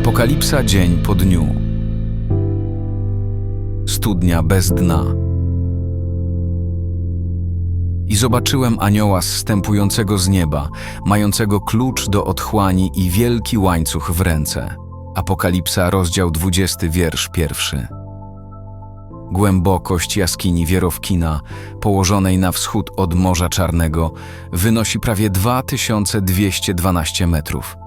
Apokalipsa dzień po dniu. Studnia bez dna. I zobaczyłem anioła zstępującego z nieba, mającego klucz do otchłani i wielki łańcuch w ręce. Apokalipsa, rozdział 20, wiersz pierwszy. Głębokość jaskini Wierowkina, położonej na wschód od Morza Czarnego, wynosi prawie 2212 metrów.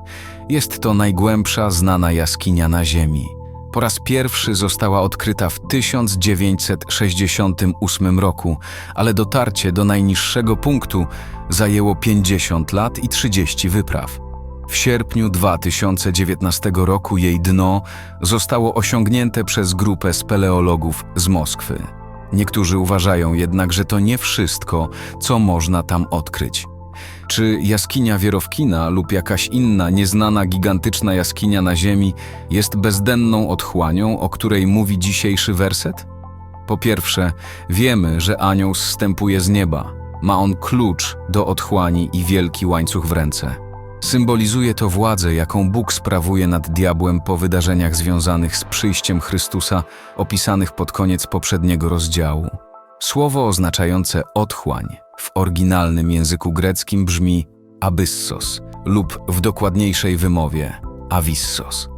Jest to najgłębsza znana jaskinia na Ziemi. Po raz pierwszy została odkryta w 1968 roku, ale dotarcie do najniższego punktu zajęło 50 lat i 30 wypraw. W sierpniu 2019 roku jej dno zostało osiągnięte przez grupę speleologów z Moskwy. Niektórzy uważają jednak, że to nie wszystko, co można tam odkryć. Czy jaskinia Wierowkina lub jakaś inna nieznana gigantyczna jaskinia na Ziemi jest bezdenną otchłanią, o której mówi dzisiejszy werset? Po pierwsze, wiemy, że anioł zstępuje z nieba. Ma on klucz do otchłani i wielki łańcuch w ręce. Symbolizuje to władzę, jaką Bóg sprawuje nad diabłem po wydarzeniach związanych z przyjściem Chrystusa, opisanych pod koniec poprzedniego rozdziału. Słowo oznaczające otchłań w oryginalnym języku greckim brzmi abyssos lub w dokładniejszej wymowie avissos.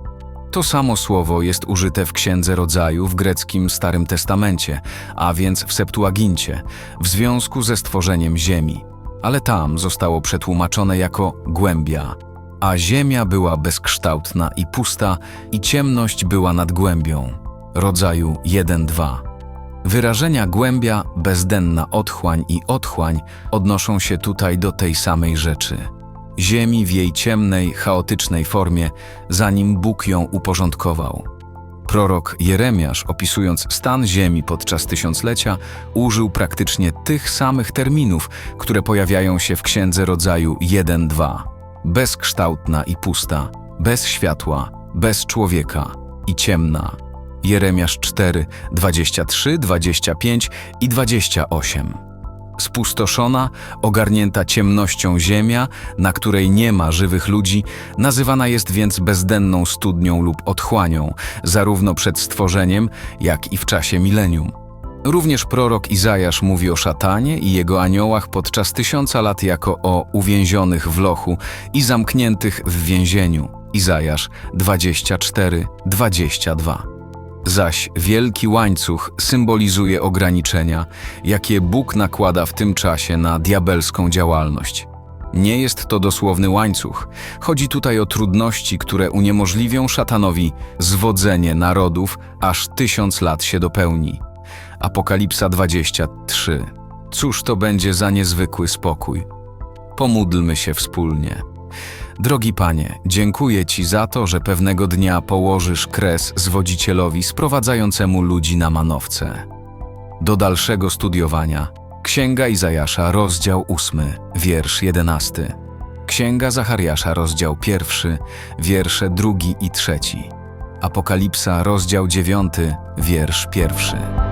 To samo słowo jest użyte w Księdze Rodzaju w greckim Starym Testamencie, a więc w Septuagincie, w związku ze stworzeniem ziemi, ale tam zostało przetłumaczone jako głębia, a ziemia była bezkształtna i pusta i ciemność była nad głębią. Rodzaju 1-2. Wyrażenia głębia, bezdenna otchłań i otchłań odnoszą się tutaj do tej samej rzeczy. Ziemi w jej ciemnej, chaotycznej formie, zanim Bóg ją uporządkował. Prorok Jeremiasz, opisując stan ziemi podczas tysiąclecia, użył praktycznie tych samych terminów, które pojawiają się w Księdze Rodzaju 1-2. Bezkształtna i pusta, bez światła, bez człowieka i ciemna. Jeremiasz 4, 23, 25 i 28. Spustoszona, ogarnięta ciemnością ziemia, na której nie ma żywych ludzi, nazywana jest więc bezdenną studnią lub otchłanią, zarówno przed stworzeniem, jak i w czasie milenium. Również prorok Izajasz mówi o szatanie i jego aniołach podczas tysiąca lat jako o uwięzionych w lochu i zamkniętych w więzieniu. Izajasz 24, 22. Zaś wielki łańcuch symbolizuje ograniczenia, jakie Bóg nakłada w tym czasie na diabelską działalność. Nie jest to dosłowny łańcuch. Chodzi tutaj o trudności, które uniemożliwią szatanowi zwodzenie narodów, aż tysiąc lat się dopełni. Apokalipsa 23. Cóż to będzie za niezwykły spokój? Pomódlmy się wspólnie. Drogi Panie, dziękuję Ci za to, że pewnego dnia położysz kres zwodzicielowi sprowadzającemu ludzi na manowce. Do dalszego studiowania Księga Izajasza, rozdział 8, wiersz 11. Księga Zachariasza, rozdział 1, wiersze 2 i 3. Apokalipsa, rozdział 9, wiersz 1.